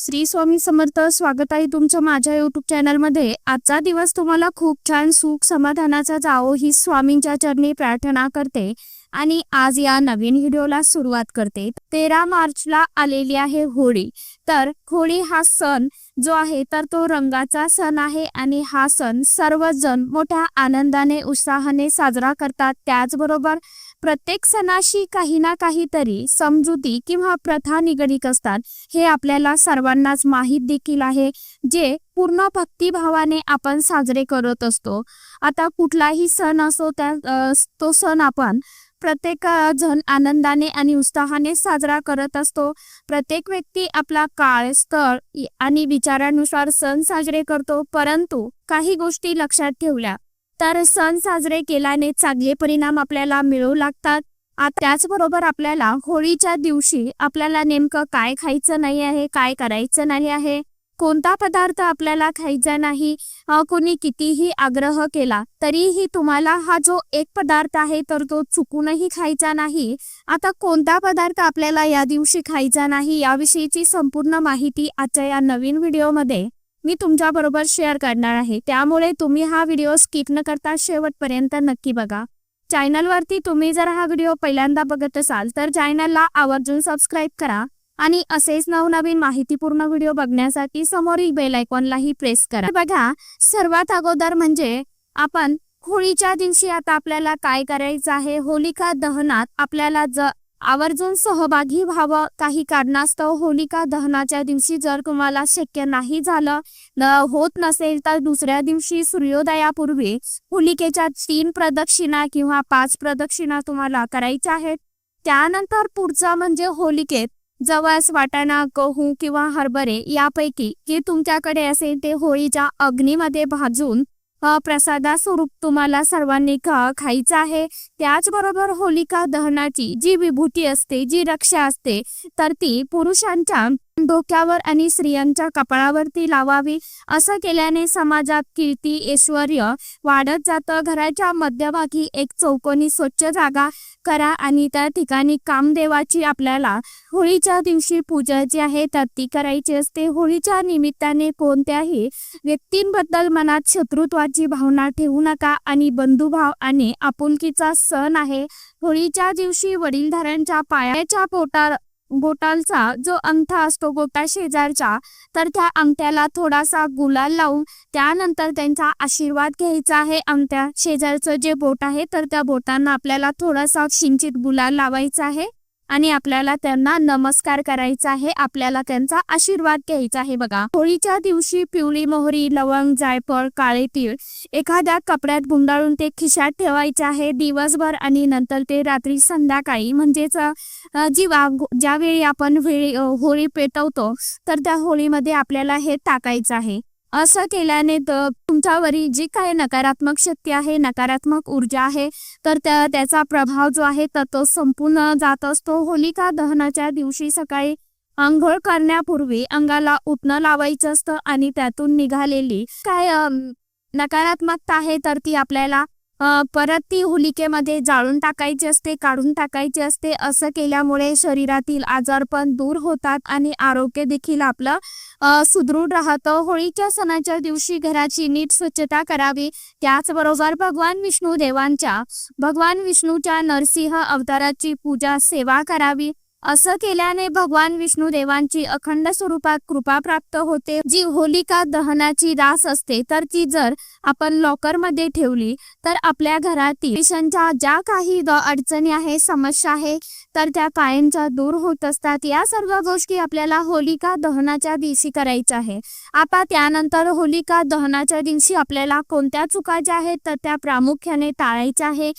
श्री स्वामी समर्थ स्वागत आहे तुमचं माझ्या युट्यूब चॅनलमध्ये आजचा दिवस तुम्हाला खूप छान सुख समाधानाचा जावो ही स्वामींच्या चरणी प्रार्थना करते आणि आज या नवीन व्हिडिओला सुरुवात करते. तेरा मार्चला आलेली आहे होळी. तर होळी हा सण जो आहे तर तो रंगाचा सण आहे आणि हा सण सर्वजण मोठ्या आनंदाने उत्साहाने साजरा करतात. त्याचबरोबर प्रत्येक सणाशी काही ना काहीतरी समजुती किंवा प्रथा निगडीत असतात. हे आपल्याला सर्वांनाच माहीत देखील आहे जे पूर्ण भक्तिभावाने आपण साजरे करत असतो. आता कुठलाही सण असो त्या तो सण आपण प्रत्येक जण आनंदाने आणि उत्साहाने साजरा करत असतो. प्रत्येक व्यक्ती आपला काळ स्थळ आणि विचारानुसार सण साजरे करतो. परंतु काही गोष्टी लक्षात ठेवल्या. तर सण साजरे केल्याने चांगले परिणाम आपल्याला मिळू लागतात. त्याचबरोबर आपल्याला होळीच्या दिवशी आपल्याला नेमकं काय खायचं नाही आहे काय करायचं नाही आहे कोणता पदार्थ आपल्याला खायचा नाही कोणी कितीही आग्रह केला तरीही तुम्हाला हा जो एक पदार्थ आहे तर तो चुकूनही खायचा नाही. आता कोणता पदार्थ आपल्याला या दिवशी खायचा नाही याविषयीची संपूर्ण माहिती आजच्या या नवीन व्हिडिओमध्ये मी तुमच्या बरोबर शेअर करणार आहे. त्यामुळे तुम्ही हा व्हिडिओ स्किप न करता शेवटपर्यंत नक्की बघा. चॅनलवरती तुम्ही जर हा व्हिडिओ पहिल्यांदा बघत असाल तर चॅनलला आवर्जून सबस्क्राईब करा आणि असेच नवनवीन माहितीपूर्ण व्हिडिओ बघण्यासाठी समोरील बेल आयकॉनलाही प्रेस करा. बघा सर्वात अगोदर म्हणजे आपण होळीच्या दिवशी आता आपल्याला काय करायचं आहे? होलिका दहनात आपल्याला ज आवर्जून सहभागी व्हावं. काही कारणास्तव होलिका दहनाच्या दिवशी जर तुम्हाला शक्य नाही झालं न होत नसेल तर दुसऱ्या दिवशी सूर्योदयापूर्वी होलिकेच्या तीन प्रदक्षिणा किंवा पाच प्रदक्षिणा तुम्हाला करायच्या आहेत. त्यानंतर पुढचं म्हणजे होलिकेत जवळस वाटाणा गहू किंवा हरभरे यापैकी जे तुमच्याकडे असेल ते होळीच्या अग्नीमध्ये भाजून प्रसादा स्वरूप तुम्हाला सर्वांनी खा खायचं आहे. त्याचबरोबर होलिका दहनाची जी विभूती असते जी रक्षा असते तर ती पुरुषांच्या डोक्यावर आणि स्त्रियांच्या कपाळावरती लावावी. असं केल्याने समाजात कीर्ती ऐश्वर वाढत जातं. घराच्या मध्यभागी एक चौकोनी स्वच्छ जागा करा आणि त्या ठिकाणी कामदेवाची आपल्याला होळीच्या दिवशी पूजा जी आहे तर ती करायची असते. होळीच्या निमित्ताने कोणत्याही व्यक्तींबद्दल मनात शत्रुत्वाची भावना ठेवू नका आणि बंधुभाव आणि आपुलकीचा सण आहे. होळीच्या दिवशी वडीलधाऱ्यांच्या पायाच्या पोटा बोटालचा जो अंगठा असतो बोटा शेजारचा तर त्या अंगठ्याला थोडासा गुलाल लावून त्यानंतर त्यांचा आशीर्वाद घ्यायचा आहे. अंगठ्या शेजारचं जे बोट आहे तर त्या बोटांना आपल्याला थोडासा शिंचित गुलाल लावायचा आहे. आणि आपल्याला त्यांना नमस्कार करायचा आहे आपल्याला त्यांचा आशीर्वाद घ्यायचा आहे बघा. होळीच्या दिवशी पिवळी मोहरी लवंग जायफळ काळे तीळ एखाद्या कपड्यात गुंडाळून ते खिशात ठेवायचे आहे. दिवसभर आणि नंतर ते रात्री संध्याकाळी म्हणजेच जी वाघ ज्यावेळी आपण वेळी होळी पेटवतो तर त्या होळीमध्ये आपल्याला हे टाकायचं आहे. असं केल्याने तुमच्यावरील जी काही नकारात्मक शक्ती आहे नकारात्मक ऊर्जा आहे तर त्या त्याचा प्रभाव जो आहे तर तो संपूर्ण जात असतो. होलिका दहनाच्या दिवशी सकाळी आंघोळ करण्यापूर्वी अंगाला उतणं लावायचं असतं आणि त्यातून निघालेली काय नकारात्मकता आहे तर ती आपल्याला परत ती होलिकेमध्ये जाळून टाकायची असते काढून टाकायची असते. असं केल्यामुळे शरीरातील आजारपण दूर होतात आणि आरोग्य देखील आपलं सुदृढ राहतं. होळीच्या सणाच्या दिवशी घराची नीट स्वच्छता करावी. त्याचबरोबर भगवान विष्णू देवांच्या भगवान विष्णूच्या नरसिंह अवताराची पूजा सेवा करावी. असं केल्याने भगवान विष्णू देवांची अखंड स्वरूपात कृपा प्राप्त होते. जी होलिका दहनाची रास असते तर ती जर आपण लॉकरमध्ये ठेवली तर आपल्या घरातील पेशंटच्या ज्या काही अडचणी आहे समस्या आहे तर त्या कायमच्या दूर होत असतात. या सर्व गोष्टी आपल्याला होलिका दहनाच्या दिवशी करायच्या आहे. आता त्यानंतर होलिका दहनाच्या दिवशी आपल्याला कोणत्या चुका ज्या आहेत तर त्या प्रामुख्याने टाळायच्या आहे.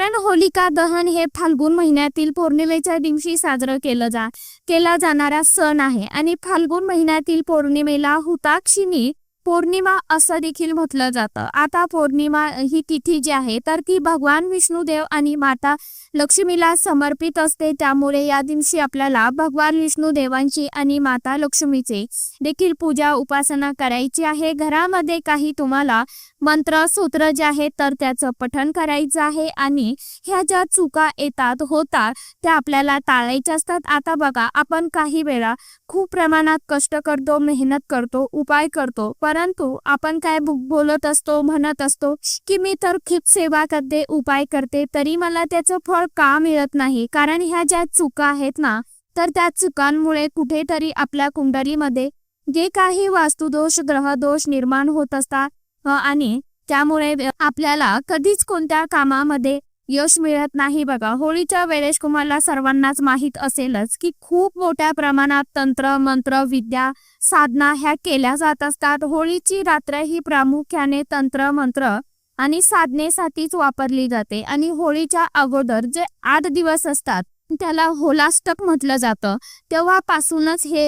कारण होलिका दहन हे फाल्गुन महिन्यातील पौर्णिमेच्या दिवशी साजरं केलं जा केला जाणारा सण आहे. आणि फाल्गुन महिन्यातील पौर्णिमेला हुताक्षिणी पौर्णिमा असं देखील म्हटलं जातं. आता पौर्णिमा ही तिथी जी आहे तर ती भगवान विष्णुदेव आणि माता लक्ष्मीला समर्पित असते. त्यामुळे या दिवशी आपल्याला भगवान विष्णू देवांची आणि माता लक्ष्मीचे देखील पूजा उपासना करायची आहे. घरामध्ये काही तुम्हाला मंत्र सूत्र जे आहे तर त्याचं पठण करायचं आहे आणि ह्या ज्या चुका येतात होतात त्या आपल्याला टाळायच्या असतात. आता बघा आपण काही वेळा खूप प्रमाणात कष्ट करतो मेहनत करतो उपाय करतो. परंतु आपण काय बोलत असतो म्हणत असतो की मी तर खूप सेवा करते उपाय करते तरी मला त्याचं फळ का मिळत नाही? कारण ह्या ज्या चुका आहेत ना तर त्या चुकांमुळे कुठेतरी आपल्या कुंडलीमध्ये जे काही वास्तुदोष ग्रहदोष निर्माण होत असतात आणि त्यामुळे आपल्याला कधीच कोणत्या कामामध्ये यश मिळत नाही बघा. होळीच्या वेळेस तुम्हाला सर्वांनाच माहीत असेलच की खूप मोठ्या प्रमाणात तंत्र मंत्र विद्या साधना ह्या केल्या जात असतात. होळीची रात्र ही प्रामुख्याने तंत्र मंत्र आणि साधनेसाठीच वापरली जाते आणि होळीच्या अगोदर जे आठ दिवस असतात त्याला होलाष्टक म्हटलं जातं. तेव्हापासूनच हे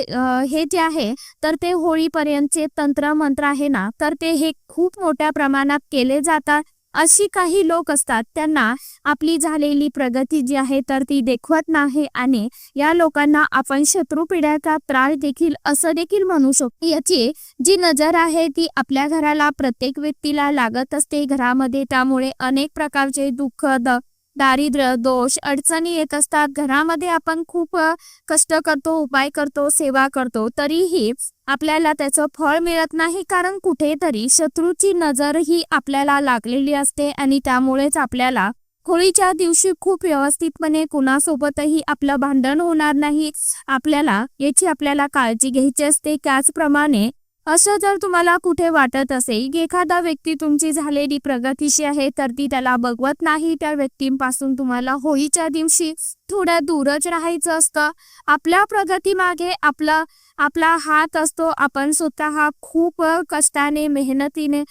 हे जे आहे तर ते होळीपर्यंतचे तंत्र मंत्र आहे ना तर ते हे खूप मोठ्या प्रमाणात केले जातात. अशी काही लोक असतात त्यांना आपली झालेली प्रगती जी आहे तर ती देखवत नाही आणि या लोकांना आपण शत्रू पिढ्याचा त्रास देखील असं देखील म्हणू शकतो. याची जी नजर आहे ती आपल्या घराला प्रत्येक व्यक्तीला लागत असते. घरामध्ये त्यामुळे अनेक प्रकारचे दुःख द दारिद्र्य दोष अडचणी येत असतात. घरामध्ये आपण खूप कष्ट करतो उपाय करतो सेवा करतो तरीही आपल्याला त्याचं फळ मिळत नाही. कारण कुठेतरी शत्रूची नजर ही आपल्याला लागलेली असते आणि त्यामुळेच आपल्याला होळीच्या दिवशी खूप व्यवस्थितपणे कुणासोबतही आपलं भांडण होणार नाही. आपल्याला याची आपल्याला काळजी घ्यायची असते. त्याचप्रमाणे असं जर तुम्हाला कुठे वाटत असेल की एखादा व्यक्ती तुमची झालेली प्रगतीशी आहे तर ती त्याला बघवत नाही. त्या व्यक्तींपासून तुम्हाला होळीच्या दिवशी थोडं दूरच राहायचं असतं. आपल्या प्रगतीमागे आपला आपला हात असतो. आपण स्वतः खूप कष्टाने मेहनतीने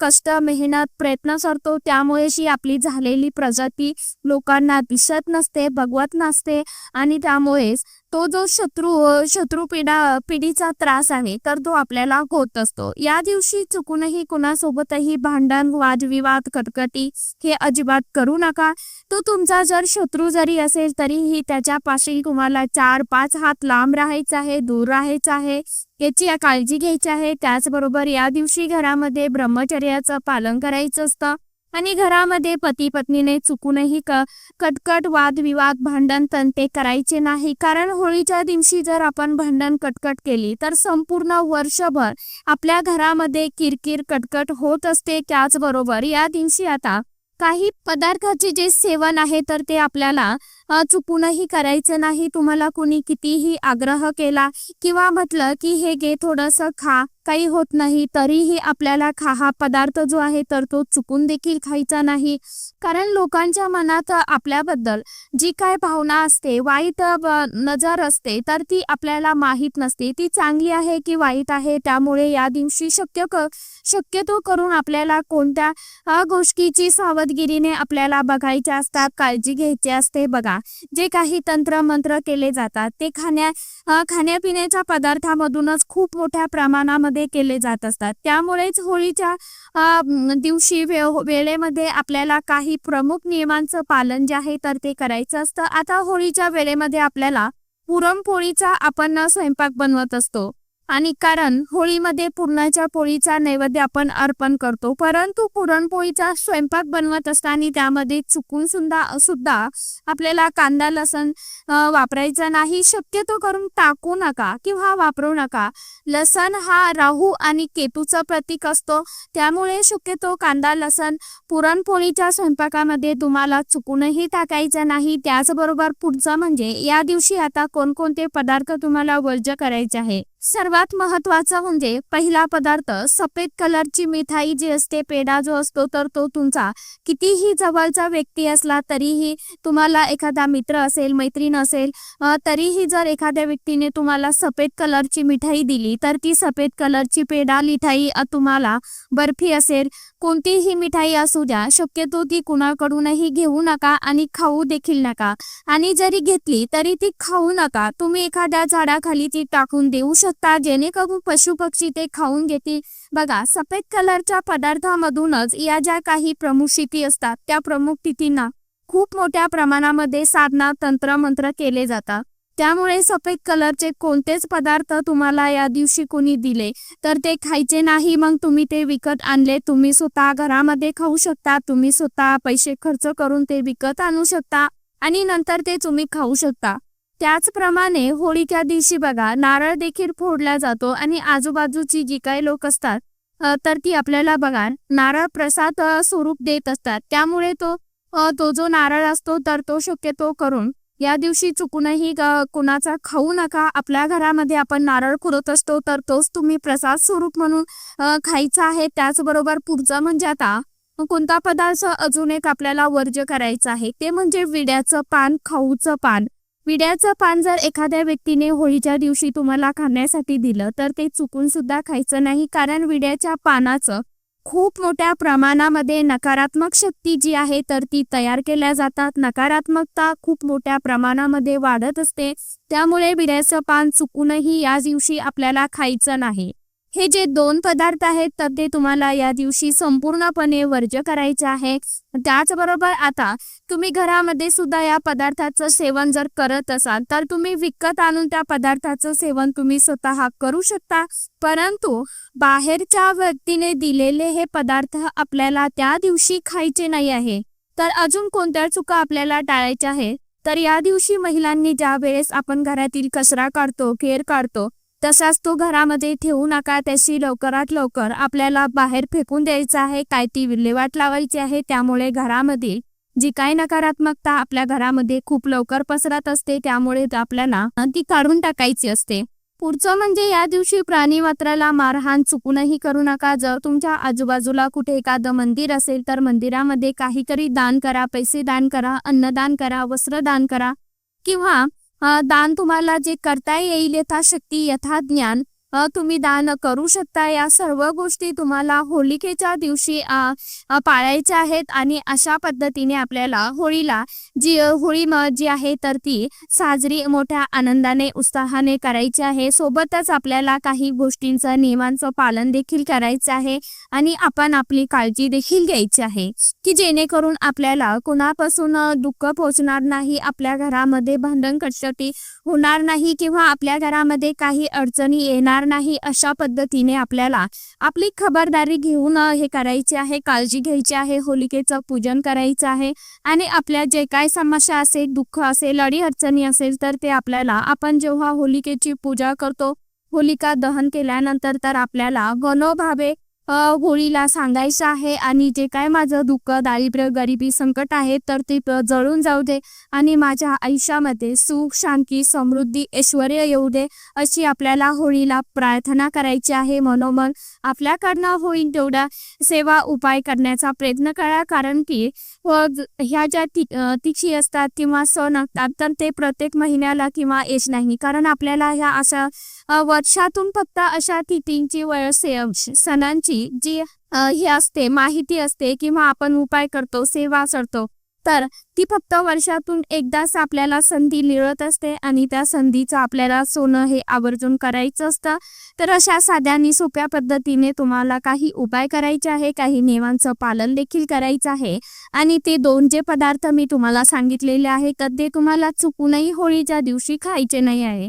कष्ट मेहनत प्रयत्न करतो. त्यामुळे जी आपली झालेली प्रगती लोकांना दिसत नसते बघवत नसते. आणि त्यामुळेच तो जो शत्रू शत्रू पिढा पिढीचा त्रास आहे तर तो आपल्याला होत असतो. या दिवशी चुकूनही कुणासोबतही भांडण वादविवाद कटकटी हे अजिबात करू नका. तो तुमचा जर शत्रू जरी असेल तरीही त्याच्यापाशी तुम्हाला चार पाच हात लांब राहायचा आहे दूर राहायचा आहे याची काळजी घ्यायची आहे. त्याचबरोबर या दिवशी घरामध्ये ब्रह्मचर्याचं पालन करायचं असतं. आणि घरामध्ये पती पत्नीने चुकूनही क कटकट वादविवाद भांडण तंटे करायचे नाही. कारण होळीच्या दिवशी जर आपण भांडण कटकट केली तर संपूर्ण वर्षभर आपल्या घरामध्ये किरकिर कटकट होत असते. त्याचबरोबर या दिवशी आता काही पदार्थाचे जे सेवन आहे तर ते आपल्याला चुकूनही करायचं नाही. तुम्हाला कुणी कितीही आग्रह केला किंवा म्हटलं की हे घे थोडंसं खा काही होत नाही तरीही आपल्याला खा. हा पदार्थ जो आहे तर तो चुकून देखील खायचा नाही. कारण लोकांच्या मनात आपल्याबद्दल जी काय भावना असते वाईट नजर असते तर ती आपल्याला माहीत नसते. ती चांगली आहे की वाईट आहे त्यामुळे या दिवशी शक्य क शक्यतो करून आपल्याला कोणत्या गोष्टीची सावधगिरीने आपल्याला बघायच्या असतात काळजी घ्यायची असते बघा. जे काही तंत्र मंत्र केले जातात ते खाण्या खाण्यापिण्याच्या पदार्थामधूनच खूप मोठ्या प्रमाणामध्ये केले जात असतात. त्यामुळेच होळीच्या दिवशी वे वेळेमध्ये आपल्याला काही प्रमुख नियमांचं पालन जे आहे तर ते करायचं असतं. आता होळीच्या वेळेमध्ये आपल्याला पुरणपोळीचा आपण स्वयंपाक बनवत असतो. आणि कारण होळीमध्ये पुरणाच्या पोळीचा नैवेद्य आपण अर्पण करतो. परंतु पुरणपोळीचा स्वयंपाक बनवत असताना त्यामध्ये चुकून सुद्धा सुद्धा आपल्याला कांदा लसण वापरायचा नाही. शक्यतो करून टाकू नका किंवा वापरू नका. लसण हा राहू आणि केतूचं प्रतीक असतो. त्यामुळे शक्यतो कांदा लसण पुरणपोळीच्या स्वयंपाकामध्ये तुम्हाला चुकूनही टाकायचं नाही. त्याचबरोबर पुढचं म्हणजे या दिवशी आता कोणकोणते पदार्थ तुम्हाला वर्ज करायचे आहे? सर्वात महत्वाचं म्हणजे पहिला पदार्थ सफेद कलरची मिठाई जी असते पेढा जो असतो तर तो तुमचा. कितीही जवळचा व्यक्ती असला तरीही तुम्हाला एखादा मित्र असेल मैत्रीण असेल तरीही जर एखाद्या व्यक्तीने तुम्हाला सफेद कलरची मिठाई दिली तर ती सफेद कलरची पेढा मिठाई तुम्हाला बर्फी असेल कोणतीही मिठाई असू द्या शक्यतो ती कुणाकडूनही घेऊ नका आणि खाऊ देखील नका. आणि जरी घेतली तरी ती खाऊ नका. तुम्ही एखाद्या झाडाखाली ती टाकून देऊ शकता जेणेकरून पशु पक्षी ते खाऊन घेतील. बघा सफेद कलरच्या पदार्थामधूनच या ज्या काही प्रमुख तिथी असतात त्या प्रमुख तिथींना खूप मोठ्या प्रमाणामध्ये साधना तंत्र मंत्र केले जातात. त्यामुळे सफेद कलरचे कोणतेच पदार्थ तुम्हाला या दिवशी कोणी दिले. तर ते खायचे नाही मग तुम्ही ते विकत आणले. तुम्ही स्वतः घरामध्ये खाऊ शकता तुम्ही स्वतः पैसे खर्च करून ते विकत आणू शकता आणि नंतर ते तुम्ही खाऊ शकता. त्याचप्रमाणे होळीच्या दिवशी बघा नारळ देखील फोडला जातो आणि आजूबाजूची जी काही लोक असतात तर ती आपल्याला बघा नारळ प्रसाद स्वरूप देत असतात. त्यामुळे तो तो जो नारळ असतो तर तो शक्यतो करून या दिवशी चुकूनही कोणाचा कुणाचा खाऊ नका. आपल्या घरामध्ये आपण नारळ खुरत असतो तर तोच तुम्ही प्रसाद स्वरूप म्हणून खायचा आहे. त्याचबरोबर पुढचं म्हणजे आता कोणता पदार्थ अजून एक आपल्याला वर्ज्य करायचा आहे ते म्हणजे विड्याचं पान खाऊचं पान. विड्याचं पान जर एखाद्या व्यक्तीने होळीच्या दिवशी तुम्हाला खाण्यासाठी दिलं तर ते चुकून सुद्धा खायचं नाही कारण विड्याच्या पानाचं खूप मोठ्या प्रमाणामध्ये नकारात्मक शक्ती जी आहे तर ती तयार केल्या जातात. नकारात्मकता खूप मोठ्या प्रमाणामध्ये वाढत असते. त्यामुळे बिड्याचं पान चुकूनही या दिवशी आपल्याला खायचं नाही. हे जे दोन पदार्थ आहेत तर ते तुम्हाला या दिवशी संपूर्णपणे वर्ज्य करायचे आहे. त्याचबरोबर आता तुम्ही घरामध्ये सुद्धा या पदार्थाचं सेवन जर करत असाल तर तुम्ही विकत आणून त्या पदार्थाचं सेवन तुम्ही स्वतः करू शकता. परंतु बाहेरच्या व्यक्तीने दिलेले हे पदार्थ आपल्याला त्या दिवशी खायचे नाही आहे. तर अजून कोणत्या चुका आपल्याला टाळायच्या आहेत? तर या दिवशी महिलांनी ज्या वेळेस आपण घरातील कचरा काढतो केर काढतो तसाच तो घरामध्ये ठेवू नका त्याची लवकरात लवकर आपल्याला बाहेर फेकून द्यायचा आहे. काय ती विल्हेवाट लावायची आहे त्यामुळे घरामध्ये जी काही नकारात्मकता आपल्या घरामध्ये खूप लवकर पसरत असते त्यामुळे आपल्याला ती काढून टाकायची असते. पुढचं म्हणजे या दिवशी प्राणी मात्राला मारहाण चुकूनही करू नका. जर तुमच्या आजूबाजूला कुठे एखादं मंदिर असेल तर मंदिरामध्ये काहीतरी दान करा पैसे दान करा अन्नदान करा वस्त्र दान करा किंवा दान तुम्हाला जे करता येईल यथाशक्ती यथा ज्ञान तुम्ही दान करू शकता या सर्व गोष्टी तुम्हाला होलिकेच्या दिवशी पाळायच्या आहेत आणि अशा पद्धतीने आपल्याला होळीला जी होळी जी आहे तर ती साजरी मोठ्या आनंदाने उत्साहाने करायची आहे. सोबतच आपल्याला काही गोष्टींचं नियमांचं पालन देखील करायचं आहे आणि आपण आपली काळजी देखील घ्यायची आहे की जेणेकरून आपल्याला कुणापासून दुःख पोचणार नाही आपल्या घरामध्ये भांडण कटकटी होणार नाही किंवा आपल्या घरामध्ये काही अडचणी येणार नाही अशा पद्धतीने आपल्याला आपली खबरदारी घेऊन हे करायची आहे काळजी घ्यायची आहे होलिकेचं पूजन करायचं आहे आणि आपल्या जे काय समस्या असेल दुःख असेल अडी अडचणी असेल तर ते आपल्याला आपण जेव्हा होलिकेची पूजा करतो होलिका दहन केल्यानंतर तर आपल्याला गणोभावे होळीला सांगायचं आहे आणि जे काय माझं दुःख दारिद्र्य गरिबी संकट आहे तर ते जळून जाऊ दे आणि माझ्या आयुष्यामध्ये सुख शांती समृद्धी ऐश्वर येऊ दे अशी आपल्याला होळीला प्रार्थना करायची आहे. मनोमन आपल्याकडनं होईल तेवढा सेवा उपाय करण्याचा प्रयत्न करा. कारण की ह्या ज्या ति तिथी असतात किंवा सण असतात तर ते प्रत्येक महिन्याला किंवा येत नाही. कारण आपल्याला ह्या अशा वर्षातून फक्त अशा तिथींची वय सणांची जी हे असते माहिती असते किंवा आपण उपाय करतो सेवा करतो तर ती फक्त वर्षातून एकदाच आपल्याला संधी मिळत असते आणि त्या संधीचं आपल्याला सोनं हे आवर्जून करायचं असतं. तर अशा साध्या आणि सोप्या पद्धतीने तुम्हाला काही उपाय करायचे आहे काही नियमांचं पालन देखील करायचं आहे. आणि ते दोन जे पदार्थ मी तुम्हाला सांगितलेले आहे तर ते तुम्हाला चुकूनही होळीच्या दिवशी खायचे नाही आहे.